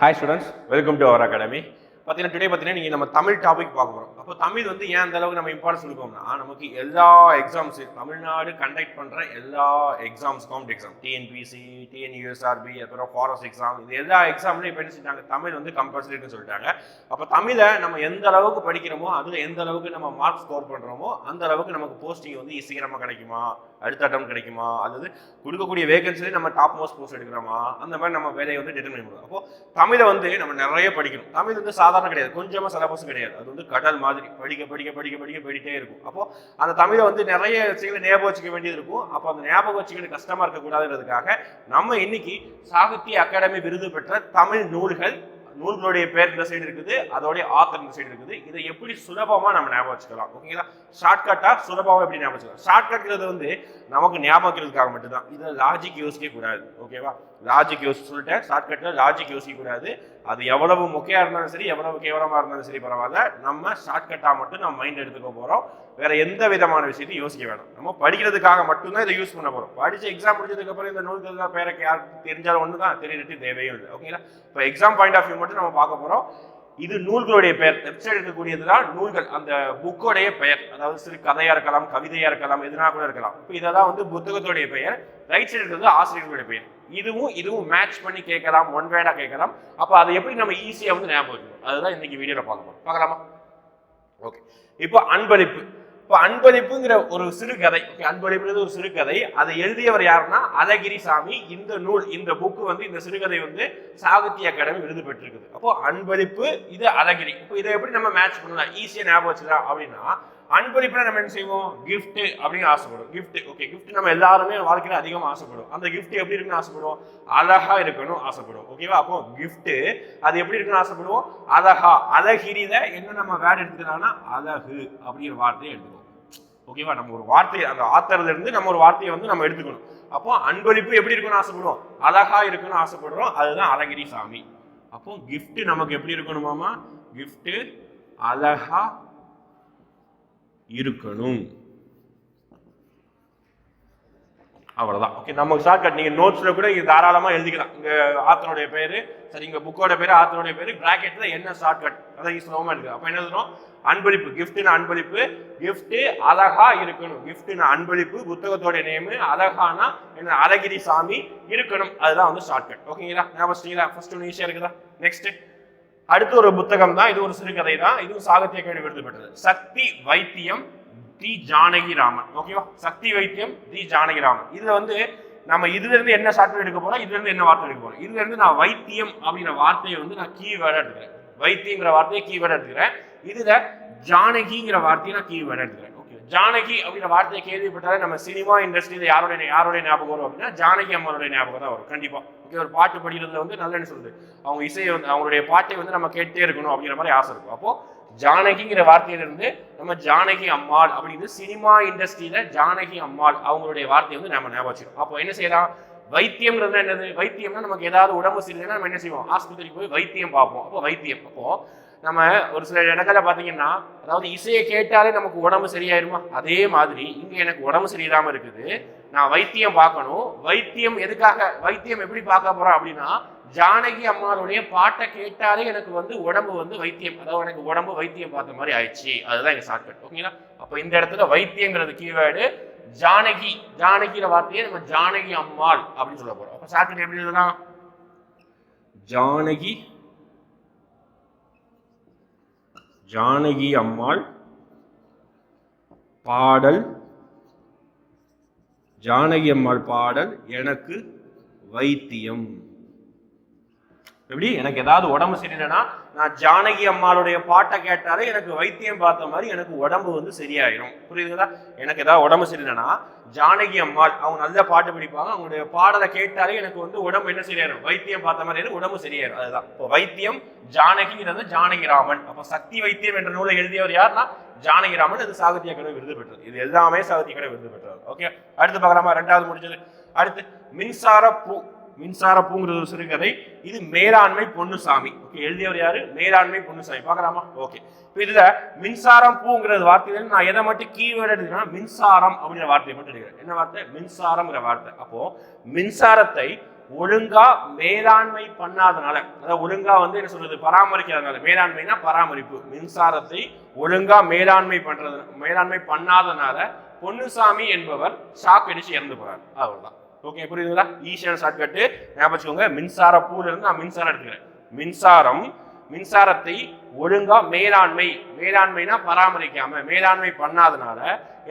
Hi students welcome to our academy பார்த்தீங்கன்னா today பார்த்தீங்கன்னா நீங்கள் நம்ம தமிழ் டாபிக் பார்க்க போகிறோம் அப்போ தமிழ் வந்து ஏன் அந்த அளவுக்கு நம்ம இம்பார்ட்டன்ஸ் கொடுக்கோம்னா நமக்கு எல்லா எக்ஸாம்ஸ் தமிழ்நாடு கண்டக்ட் பண்ணுற எல்லா exams count exam TNPSC TNUSRB அப்புறம் ஃபாரஸ்ட் எக்ஸாம் இது எல்லா எக்ஸாம்லையும் இப்போ என்ன செஞ்சாங்க தமிழ் வந்து கம்பல்சரின்னு சொல்லிட்டாங்க. அப்போ தமிழை நம்ம எந்த அளவுக்கு படிக்கிறோமோ அதில் எந்த அளவுக்கு நம்ம மார்க் ஸ்கோர் பண்ணுறோமோ அந்த அளவுக்கு நமக்கு போஸ்டிங் வந்து சீக்கிரமாக கிடைக்குமா? அடுத்த அட்டம் கிடைக்குமா? அல்லது கொடுக்கக்கூடிய வேகன்சிலே நம்ம டாப் மோஸ்ட் போஸ்ட் எடுக்கிறோமா? அந்த மாதிரி நம்ம வேலையை வந்து டிட்டர்மின் பண்ணுவோம் அப்போ தமிழை வந்து நம்ம நிறைய படிக்கணும். தமிழ் வந்து சாதாரண கிடையாது. கொஞ்சமாக சிலபஸும் கிடையாது. அது வந்து கடல் மாதிரி. படிக்க படிக்க படிக்க படிக்க போயிட்டே இருக்கும். அப்போ அந்த தமிழை வந்து நிறைய விஷயங்களை ஞாபகம் வச்சுக்க வேண்டியது இருக்கும். அப்போ அந்த ஞாபகம் வச்சுக்கிறது கஷ்டமாக இருக்கக்கூடாதுன்றதுக்காக நம்ம இன்னைக்கு சாகித்ய அகாடமி விருது பெற்ற தமிழ் நூல்கள் நூல்களுடைய பேர் இந்த சைடு இருக்குது அதோடைய ஆத்தர் இந்த சைடு இருக்குது. இதை எப்படி சுலபமாக நம்ம ஞாபகம் வச்சுக்கலாம்? ஓகேங்களா ஷார்ட்கட்டாக சுலபமாக எப்படி ஞாபகம் வச்சுக்கலாம்? ஷார்ட்கட்ங்கிறது வந்து நமக்கு ஞாபகத்துக்காக மட்டும்தான். இதில் லாஜிக் யோசிக்க கூடாது. ஓகேவா லாஜிக் யோசி சொல்லிட்டேன். ஷார்ட்கட்டில் லாஜிக் யோசிக்க கூடாது. அது எவ்வளவு மொக்கையா இருந்தாலும் சரி எவ்வளவு கேவலமாக இருந்தாலும் சரி பரவாயில்ல. நம்ம ஷார்ட்கட்டாக மட்டும் நம்ம மைண்ட் எடுத்துக்க போகிறோம் வேற எந்த விதமான விஷயத்தையும் யோசிக்க வேணாம். நம்ம படிக்கிறதுக்காக மட்டும்தான் இதை யூஸ் பண்ண போறோம். படிச்சு எக்ஸாம் முடிச்சதுக்கு அப்புறம் இந்த நூல்கள் பேரை யாருக்கு தெரிஞ்சாலும் ஒன்று தான் தெரியறது தேவையும் இல்லை. ஓகேங்களா இப்போ எக்ஸாம் பாயிண்ட் ஆஃப் வியூ மட்டும் நம்ம பார்க்க போறோம். இது நூல்களுடைய பெயர். வெப்சைட் இருக்கக்கூடியதுதான் நூல்கள். அந்த புக்கோடைய பெயர். அதாவது சிறு கதையா இருக்கலாம் கவிதையா இருக்கலாம் எதுனா கூட இருக்கலாம். இப்போ இதெல்லாம் வந்து புத்தகத்துடைய பெயர். ரைட் சைடு இருக்கிறது ஆசிரியர்களுடைய பெயர். இதுவும் இதுவும் மேட்ச் பண்ணி கேட்கலாம் ஒன் வேர்டா கேட்கலாம். அப்போ அதை எப்படி நம்ம ஈஸியாக வந்து ஞாபகம் அதுதான் இன்னைக்கு வீடியோவில் பார்க்க போகிறோம் பார்க்கலாமா? ஓகே இப்போ அன்பளிப்பு. இப்போ அன்பளிப்புங்கிற ஒரு சிறுகதை ஓகே அன்பளிப்புங்கிறது ஒரு சிறுகதை அதை எழுதியவர் யாருன்னா அழகிரி சாமி இந்த நூல் இந்த புக்கு வந்து இந்த சிறுகதை வந்து சாகித்ய அகாடமி விருது பெற்றிருக்குது. அப்போ அன்பளிப்பு இது அழகிரி. இப்போ இதை எப்படி நம்ம மேட்ச் பண்ணலாம்? ஈஸியாக ஞாபகம் வச்சுக்கலாம் அப்படின்னா அன்பளிப்புனா நம்ம என்ன செய்வோம்? கிஃப்ட் அப்படின்னு ஆசைப்படும் கிஃப்ட் ஓகே கிஃப்ட் நம்ம எல்லாருமே வாழ்க்கையில அதிகமாக ஆசைப்படும் அந்த கிஃப்ட் எப்படி இருக்குன்னு ஆசைப்படுவோம்? அழகா இருக்கணும் ஆசைப்படும் ஓகேவா அப்போ கிஃப்ட் அது எப்படி இருக்குன்னு ஆசைப்படுவோம்? அழகா அழகிரியில என்ன நம்ம வேர்டு எடுத்துக்கலாம்னா அழகு அப்படிங்கிற வார்த்தையை எடுத்துக்கணும். ஓகேவா நம்ம ஒரு வார்த்தையை அந்த ஆத்தர்ல இருந்து நம்ம ஒரு வார்த்தையை வந்து நம்ம எடுத்துக்கணும். அப்போ அன்பளிப்பு எப்படி இருக்குன்னு ஆசைப்படுவோம்? அழகா இருக்குன்னு ஆசைப்படுறோம். அதுதான் அழகிரி சாமி. அப்போ கிஃப்ட் நமக்கு எப்படி இருக்கணுமாமா கிஃப்ட் அழகா இருக்கணும். அவ்வளோதான் ஓகே நமக்கு ஷார்ட்கட் நீங்கள் நோட்ஸில் கூட இது தாராளமாக எழுதிக்கலாம். இங்கே ஆத்தனுடைய பேர் சரி இங்கே புக்கோட பேர் ஆத்தனுடைய பேர் ப்ராக்கெட்டில் என்ன ஷார்ட்கட் அதான் சுலபமா இருக்கு அப்போ என்ன சொல்லணும் அன்பளிப்பு கிஃப்ட்னு அன்பளிப்பு கிஃப்ட்டு அழகா இருக்கணும். கிஃப்ட்னு அன்பளிப்பு புத்தகத்தோட நேமு அழகானா என்ன அழகிரி சாமி இருக்கணும். அதுதான் வந்து ஷார்ட்கட் ஓகேங்களா ஞாபகம் ஃபஸ்ட்டு ஒன்று ஈஸியாக இருக்குதா? நெக்ஸ்ட்டு அடுத்து ஒரு புத்தகம் தான் இது ஒரு சிறுகதை தான் இதுவும் சாகித்ய கேள்வி விருது பெற்றது. சக்தி வைத்தியம் தி ஜானகி ராமன். ஓகேவா சக்தி வைத்தியம் தி ஜானகி ராமன். இதுல வந்து நம்ம இதுல இருந்து என்ன ஷார்ட்கட் எடுக்க போறோம் இதுல இருந்து என்ன வார்த்தை எடுக்க போறோம்? இதுல இருந்து நான் வைத்தியம் அப்படிங்கிற வார்த்தையை வந்து நான் கீவேர்டா எடுத்துக்கிறேன். வைத்தியங்கிற வார்த்தையை கீவேர்டா எடுத்துக்கிறேன். இதுல ஜானகிங்கிற வார்த்தையை நான் கீவேர்டா எடுத்துக்கிறேன். ஜானகி அப்படின்ற வார்த்தையை கேள்விப்பட்டாலே நம்ம சினிமா இண்டஸ்ட்ரியில் யாரோட யாருடைய ஞாபகம் வரும் அப்படின்னா ஜானகி அம்மனுடைய ஞாபகம் தான் வரும். கண்டிப்பா. ஓகே ஒரு பாட்டு படிக்கிறதுல வந்து நல்லன்னு சொல்லுது. அவங்க இசையை வந்து அவங்களுடைய பாட்டை வந்து நம்ம கேட்டே இருக்கணும் அப்படிங்கிற மாதிரி ஆசை இருக்கும். அப்போ ஜானகிங்கிற வார்த்தையிலிருந்து நம்ம ஜானகி அம்மாள் அப்படின்னு சினிமா இண்டஸ்ட்ரியில ஜானகி அம்மாள் அவங்களுடைய வார்த்தையை வந்து நம்ம ஞாபகம் வச்சுக்கணும். அப்போ என்ன செய்யலாம்? வைத்தியம்ன்றது என்னது? வைத்தியம்னா நமக்கு ஏதாவது உடம்பு சரியில்லைன்னா நம்ம என்ன செய்வோம்? ஆஸ்பத்திரிக்கு போய் வைத்தியம் பார்ப்போம். அப்போ வைத்தியம். அப்போ நம்ம ஒரு சில இடங்களில் பார்த்தீங்கன்னா அதாவது இசையை கேட்டாலே நமக்கு உடம்பு சரியாயிருமா? அதே மாதிரி இங்கே எனக்கு உடம்பு சரியில்லாமல் இருக்குது. நான் வைத்தியம் பார்க்கணும். வைத்தியம் எதுக்காக? வைத்தியம் எப்படி பார்க்க போகிறோம் அப்படின்னா ஜானகி அம்மாளுடைய பாட்டை கேட்டாலே எனக்கு வந்து உடம்பு வந்து வைத்தியம். அதாவது எனக்கு உடம்பு வைத்தியம் பார்த்த மாதிரி ஆயிடுச்சு. அதுதான் எங்கள் ஷார்ட்கட் ஓகேங்களா அப்போ இந்த இடத்துல வைத்தியங்கிறது கீவேர்டு ஜானகி. ஜானகிற வார்த்தையை நம்ம ஜானகி அம்மாள் அப்படின்னு சொல்ல போகிறோம் அப்போ ஷார்ட்கட் எப்படி எழுதலாம்? ஜானகி ஜானகி அம்மாள் பாடல் ஜானகி அம்மாள் பாடல் எனக்கு வைத்தியம். எப்படி? எனக்கு ஏதாவது உடம்பு சரியில்லைன்னா நான் ஜானகி அம்மாளுடைய பாட்டை கேட்டாலே எனக்கு வைத்தியம் பார்த்த மாதிரி எனக்கு உடம்பு வந்து சரியாயிடும் புரியுதுங்களா? எனக்கு ஏதாவது உடம்பு சரியில்லைன்னா ஜானகி அம்மாள் அவங்க நல்ல பாட்டு படிப்பாங்க. அவங்களுடைய பாடலை கேட்டாலே எனக்கு வந்து உடம்பு என்ன சரியாயிடும் வைத்தியம் பார்த்த மாதிரி எனக்கு உடம்பு சரியாயிடும் அதுதான். இப்போ வைத்தியம் ஜானகிங்கிறது ஜானகிராமன். அப்போ சக்தி வைத்தியம் என்ற நூலை எழுதியவர் யாருன்னா ஜானகிராமன். இது சாகித்ய அகாடமி விருது பெற்றது. இது எல்லாமே சாகித்ய அகாடமி விருது பெற்றது. ஓகே? அடுத்து பார்க்கலாமா? ரெண்டாவது முடிஞ்சது. அடுத்து மின்சார பூ மின்சார பூங்கிறது ஒரு சிறுகதை இது மேலாண்மை பொன்னுசாமி. ஓகே எழுதியவர் யாரு? மேலாண்மை பொன்னுசாமி. பார்க்கலாமா? ஓகே இப்போ இதுல மின்சாரம் பூங்கிறது வார்த்தையில நான் எதை மட்டும் கீவேர்டு எடுத்துக்கிறேன்னா மின்சாரம் அப்படிங்கிற வார்த்தையை மட்டும் எடுக்கிறேன் என்ன வார்த்தை? மின்சாரம்ங்கிற வார்த்தை. அப்போ மின்சாரத்தை ஒழுங்கா மேலாண்மை பண்ணாதனால அதாவது ஒழுங்கா வந்து என்ன சொல்றது? பராமரிக்காதனால. மேலாண்மைனா பராமரிப்பு. மின்சாரத்தை ஒழுங்கா மேலாண்மை பண்றது மேலாண்மை பண்ணாதனால பொன்னுசாமி என்பவர் ஷாக் அடிச்சு இறந்து போறார். அவ்வளவுதான். ஓகே புரியுதுங்களா? ஈஸியான ஷார்ட்கட்டு ஞாபகம் வச்சுக்கோங்க மின்சார பூல இருந்து நான் மின்சாரம் எடுத்துக்கிறேன். மின்சாரம் மின்சாரத்தை ஒழுங்கா மேலாண்மை மேலாண்மைனா பராமரிக்காம மேலாண்மை பண்ணாதனால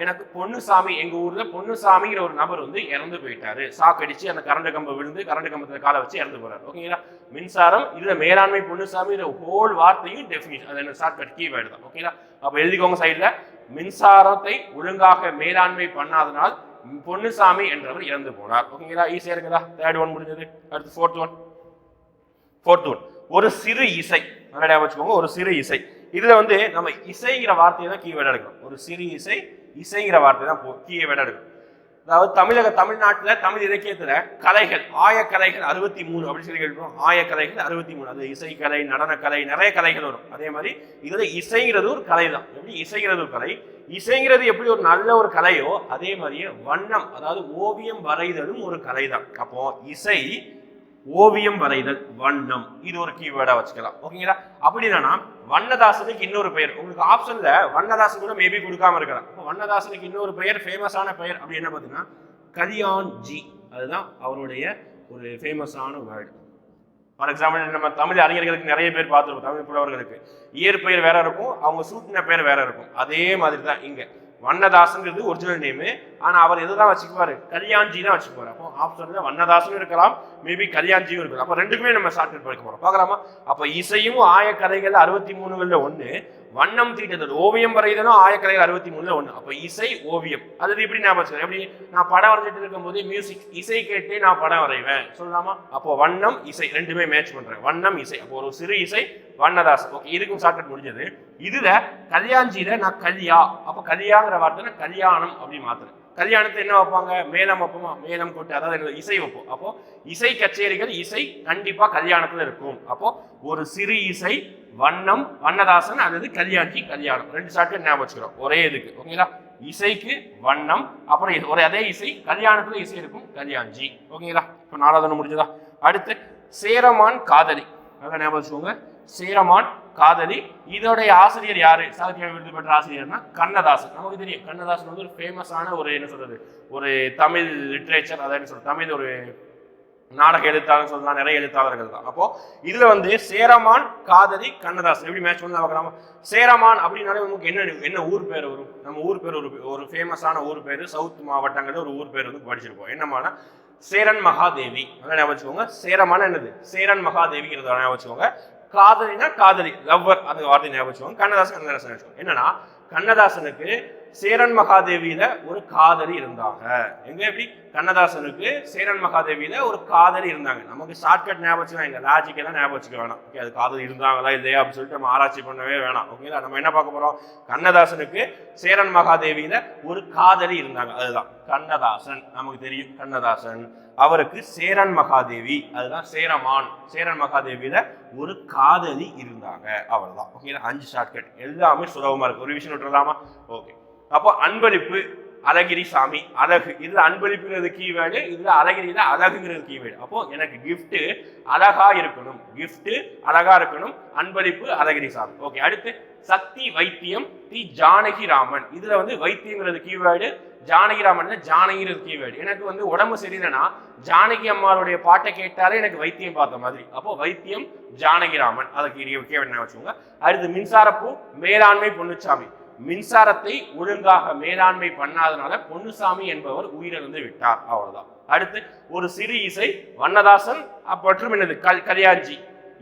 எனக்கு பொன்னுசாமி எங்க ஊர்ல பொன்னுசாமிங்கிற ஒரு நபர் வந்து இறந்து போயிட்டாரு. சாக்கடிச்சு அந்த கரண்ட் கம்பம் விழுந்து கரண்ட் கம்பத்துல காலை வச்சு இறந்து போறாரு. ஓகேங்களா மின்சாரம் இதுல மேலாண்மை பொன்னுசாமிங்கிற ஹோல் வார்த்தையும் டெஃபினிஷன் அது என்ன ஷார்ட்கட் கீவேர்டு தான். ஓகேங்களா அப்ப எழுதிக்கோங்க சைடுல மின்சாரத்தை ஒழுங்காக மேலாண்மை பண்ணாதனால் பொன்னுசாமி என்றவர் இறந்து போனார். ஓகேங்களா? ஈஸியாக இருக்குதா? தேர்ட் ஒன் முடிஞ்சது. அடுத்து ஃபோர்த் ஒன் ஃபோர்த் ஒன் ஒரு சிறு இசை. நல்லா வச்சுக்கோங்க? ஒரு சிறு இசை. இதுல வந்து நம்ம இசைங்கிற வார்த்தையை தான் கீவேர்டு எடுக்கணும். ஒரு சிறு இசை இசைங்கிற வார்த்தை தான் கீவேர்டு எடுக்கணும். அதாவது தமிழக தமிழ்நாட்டில் தமிழ் இலக்கியத்தில் கலைகள் ஆயக்கலைகள் அறுபத்தி மூணு அப்படின்னு சொல்லி கேட்கிறோம் ஆயக்கலைகள் அறுபத்தி மூணு அது இசைக்கலை நடனக்கலை நிறைய கலைகள் வரும். அதே மாதிரி இதில் இசைங்கிறது ஒரு கலை தான் எப்படி? இசைங்கிறது ஒரு கலை. இசைங்கிறது எப்படி ஒரு நல்ல ஒரு கலையோ அதே மாதிரியே வண்ணம் அதாவது ஓவியம் வரைதலும் ஒரு கலை தான் அப்போ இசை ஓவியம் வரைதல் வண்ணம். இது ஒரு கீவேர்டா வச்சுக்கலாம். ஓகேங்களா? அப்படின்னா வண்ணதாசனுக்கு இன்னொரு பெயர். உங்களுக்கு ஆப்ஷன்ல வண்ணதாசன் கூட மேபி கொடுக்காம இருக்கலாம். வண்ணதாசனுக்கு இன்னொரு பெயர் ஃபேமஸான பெயர் அப்படி என்ன பார்த்தீங்கன்னா கலியான் ஜி அதுதான் அவருடைய ஒரு ஃபேமஸான வேர்டு ஃபார் எக்ஸாம்பிள் நம்ம தமிழ் அறிஞர்களுக்கு நிறைய பேர் பார்த்துருப்போம் தமிழ் புலவர்களுக்கு. இயற்பெயர் வேற இருக்கும் அவங்க சூட்டின பெயர் வேற இருக்கும். அதே மாதிரி தான் இங்க. வண்ணதாசங்கிறது ஒரிஜினல் நேமு ஆனால் அவர் எதுதான் வச்சுக்குவாரு? கல்யாண்ஜி தான் வச்சுக்குவாரு. அப்போ ஆப்ஷன்ல வண்ணதாசனும் இருக்கலாம் மேபி கல்யாண்ஜியும் இருக்கலாம். அப்போ ரெண்டுக்குமே நம்ம ஷார்ட்கட் படிக்க போகிறோம் பார்க்கலாமா? அப்போ இசையும் ஆயக்கதைகள் அறுபத்தி மூணுகளில் ஒன்று வண்ணம் தீட்டுதல் ஓவியம் வரைதலும் ஆயக்கலைகள் அறுபத்தி மூணுல ஒன்று அப்போ இசை ஓவியம். அது எப்படி ஞாபகம் வச்சுக்கிறேன்? எப்படி நான் படம் வரைஞ்சிட்டு இருக்கும்போது மியூசிக் இசை கேட்டு நான் படம் வரைவேன். சொல்லலாமா? அப்போ வண்ணம் இசை ரெண்டுமே மேட்ச் பண்ணுறேன் வண்ணம் இசை. அப்போ ஒரு சிறு இசை வண்ணதாசன் ஓகே இதுக்கும் ஷார்ட்கட் முடிஞ்சது. இதில் கல்யாஞ்சியில் நான் கல்யா. அப்போ கல்யாங்கிற வார்த்தை கல்யாணம் அப்படி மாத்துறேன். கல்யாணத்தை என்ன வைப்பாங்க? மேளம் வைப்போமா? மேளம் கொட்டு. அதாவது என்னது? இசை வைப்போம். அப்போ இசை கச்சேரிகள் இசை கண்டிப்பா கல்யாணத்துல இருக்கும். அப்போ ஒரு சிறு இசை வண்ணம் வண்ணதாசன் அல்லது கல்யாணி கல்யாணம். ரெண்டு சாட்டு ஞாபகம் வச்சுக்கிறோம். ஒரே இதுக்கு. ஓகேங்களா? இசைக்கு வண்ணம் அப்புறம் இது ஒரு அதே இசை கல்யாணத்துல இசை இருக்கும் கல்யாண்ஜி. ஓகேங்களா? இப்போ நாலாவது முடிஞ்சதா? அடுத்து சேரமான் காதலி. நல்லா ஞாபகம் வச்சுக்கோங்க. சேரமான் காதலி இதோடைய ஆசிரியர் யாரு? சாகித்ய விருது பெற்ற ஆசிரியர்னா கண்ணதாசன். நமக்கு தெரியும் கண்ணதாசன் வந்து ஒரு ஃபேமஸான ஒரு என்ன சொல்றது ஒரு தமிழ் லிட்ரேச்சர் அதாவது சொல்ற தமிழ் ஒரு நாடக எழுத்தாளர் சொல்லலாம் நிறைய எழுத்தாளர்கள் தான். அப்போ இதுல வந்து சேரமான் காதலி கண்ணதாசன். எப்படி மேட்ச் பண்ணி பார்க்கலாம்? சேரமான் அப்படின்னாலே நமக்கு என்ன என்ன ஊர் பேர் வரும்? நம்ம ஊர் பேர் ஒரு ஒரு ஃபேமஸான ஊர் பேர் சவுத் மாவட்டங்கள்ல ஒரு ஊர் பேர் வந்து படிச்சிருப்போம். என்னமானா சேரன் மகாதேவி. அதான் ஞாபகம் வச்சுக்கோங்க. சேரமான என்னது? சேரன் மகாதேவிங்கிறத ஞாபகம் வச்சுக்கோங்க. காதலினா காதலி லவ்வர் அந்த வார்த்தை ஞாபகம் கண்ணதாசன் கண்ணதாசன் என்னன்னா கண்ணதாசனுக்கு சேரன் மகாதேவியில ஒரு காதலி இருந்தாங்க. எங்க எப்படி? கண்ணதாசனுக்கு சேரன் மகாதேவியில ஒரு காதலி இருந்தாங்க. நமக்கு ஷார்ட்கட் ஞாபகம் வச்சுக்கலாம் எங்க லாஜிக்கெல்லாம் ஞாபகம் வச்சுக்க வேணாம். ஓகே அது காதலி இருந்தாங்களா இல்லையா அப்படின்னு சொல்லிட்டு நம்ம ஆராய்ச்சி பண்ணவே வேணாம். ஓகேங்களா நம்ம என்ன பார்க்க போறோம்? கண்ணதாசனுக்கு சேரன் மகாதேவியில ஒரு காதலி இருந்தாங்க. அதுதான் கண்ணதாசன். நமக்கு தெரியும் கண்ணதாசன். அவருக்கு சேரன் மகாதேவி அதுதான் சேரமான். சேரன் மகாதேவியில ஒரு காதலி இருந்தாங்க. அவ்வளவுதான். ஓகேங்களா அஞ்சு ஷார்ட்கட் எல்லாமே சுலபமா இருக்கு. ஒரு விஷயம் விட்டுறலாமா? ஓகே அப்போ அன்பளிப்பு அழகிரி சாமி அழகு. இதுல அன்பளிப்புங்கிறது கீவேர்டு இதுல அழகிரியில் அழகுங்கிறது கீவேர்டு அப்போ எனக்கு கிஃப்ட்டு அழகா இருக்கணும். கிஃப்ட்டு அழகா இருக்கணும். அன்பளிப்பு அழகிரி சாமி. ஓகே அடுத்து சக்தி வைத்தியம் தி ஜானகி ராமன். இதுல வந்து வைத்தியங்கிறது கீவேர்டு ஜானகி ராமன் ஜானகிங்கிறது கீவேர்டு எனக்கு வந்து உடம்பு சரியில்லைன்னா ஜானகி அம்மாவுடைய பாட்டை கேட்டாலே எனக்கு வைத்தியம் பார்த்த மாதிரி. அப்போ வைத்தியம் ஜானகி ராமன். அதுக்கு கீவேர்டு என்ன வச்சுக்கோங்க. அடுத்து மின்சாரப்பூ மேலாண்மை பொன்னுச்சாமி. மின்சாரத்தை ஒழுங்காக மேலாண்மை பண்ணாதனால பொன்னுசாமி என்பவர் உயிரிழந்து விட்டார். அவ்வளவுதான். அடுத்து ஒரு சிறு இசை வண்ணதாசன் மற்றும் என்னது? கல் கல்யாஞ்சி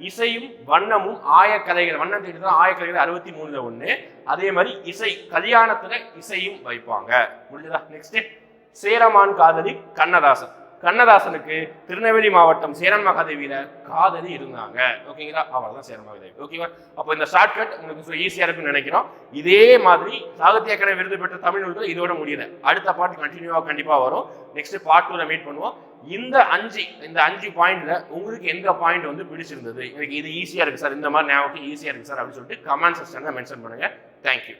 இசையும் வண்ணமும் ஆயக்கலைகள் வண்ணம் தான் ஆயக்கலைகள் அறுபத்தி மூணுல ஒன்று அதே மாதிரி இசை கல்யாணத்துல இசையும் வைப்பாங்க. முடிஞ்சதா நெக்ஸ்ட் சேரமான் காதலி கண்ணதாசன். கண்ணதாசனுக்கு திருநெல்வேலி மாவட்டம் சேரன் மகாதேவியில காதலி இருந்தாங்க. ஓகேங்களா? அவர் தான் சேரன் மகாதேவி. ஓகேவா அப்போ இந்த ஷார்ட்கட் உங்களுக்கு ஈஸியாக இருக்குன்னு நினைக்கிறோம். இதே மாதிரி சாகித்ய அக்கடை விருது பெற்ற தமிழ் நூல்கள் இதோட முடியல. அடுத்த பாட்டு கண்டினியூவாக கண்டிப்பாக வரும். நெக்ஸ்ட் பார்ட் டூல மீட் பண்ணுவோம். இந்த அஞ்சு இந்த அஞ்சு பாயிண்ட்ல உங்களுக்கு எந்த பாயிண்ட் வந்து பிடிச்சிருந்தது? எனக்கு இது ஈஸியா இருக்கு சார் இந்த மாதிரி ஞாபகம் ஈஸியா இருக்கு சார் அப்படின்னு சொல்லிட்டு கமெண்ட் செக்ஷன்ல மென்ஷன் பண்ணுங்க. தேங்க்யூ